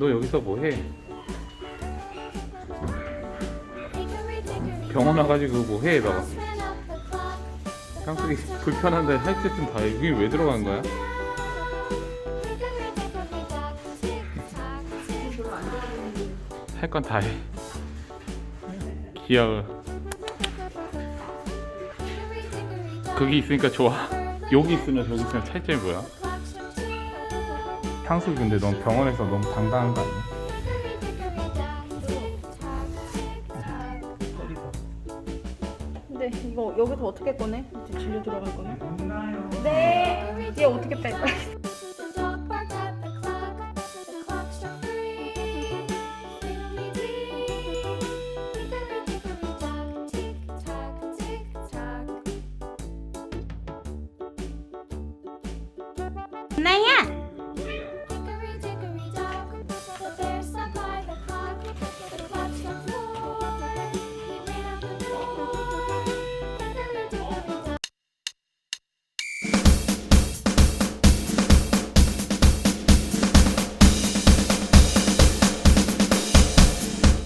너 여기서 뭐해? 병원 와가지고 뭐해 너가 깡숙이 불편한데 할 때쯤 다 여기 왜 들어간 거야? 할 건 다 해. 귀여워. 거기 있으니까 좋아. 여기 있으면 저기 있으면 차이점이 뭐야? 향수 근데 넌 병원에서 너무 당당한 거 아니야? 근데 이거 여기서 어떻게 꺼내? 이제 진료 들어갈 거네. 네. 얘 어떻게 뺄 거야? 나야.